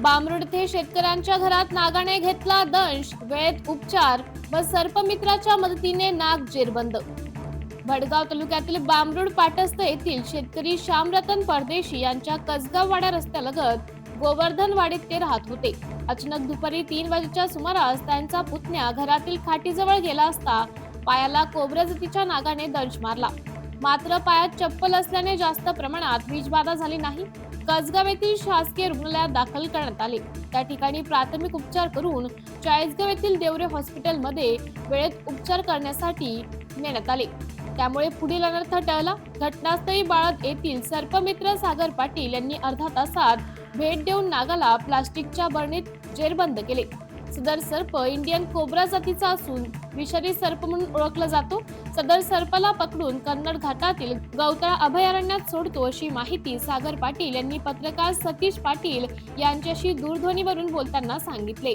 बामरुड येथे शेतकऱ्यांच्या घरात नागाने घेतला दंश वेळेत उपचार व सर्पमित्राच्या मदतीने नाग जेरबंद. भडगाव तालुक्यातील बामरुड पाटस्थ येथील शेतकरी श्यामरतन परदेशी यांच्या कसगाव वाडा रस्त्यालगत गोवर्धन वाडीत ते राहत होते. अचानक दुपारी तीन वाजेच्या सुमारास त्यांचा पुतण्या घरातील खाटीजवळ गेला असता पायाला कोबरा जातीच्या नागाने दंश मारला. मात्र पायात चप्पल असल्याने जास्त प्रमाणात वीजबाधा झाली नाही. कसगाव येथील शासकीय रुग्णालयात दाखल करण्यात आले. त्या ठिकाणी प्राथमिक उपचार करून चाळीसगाव येथील देवरे हॉस्पिटलमध्ये वेळेत उपचार करण्यासाठी नेण्यात आले. त्यामुळे पुढील अनर्थ टळला. घटनास्थळी बाळत येथील सर्पमित्र सागर पाटील यांनी अर्धा तासात भेट देऊन नागाला प्लास्टिकच्या बरणीत जेरबंद केले. सदर सर्प इंडियन कोब्रा जातीचा असून विषारी सर्प म्हणून ओळखला जातो. सदर सर्पाला पकडून कन्नड घाटातील गवताळा अभयारण्यात सोडतो अशी माहिती सागर पाटील यांनी पत्रकार सतीश पाटील यांच्याशी दूरध्वनीवरून बोलताना सांगितले.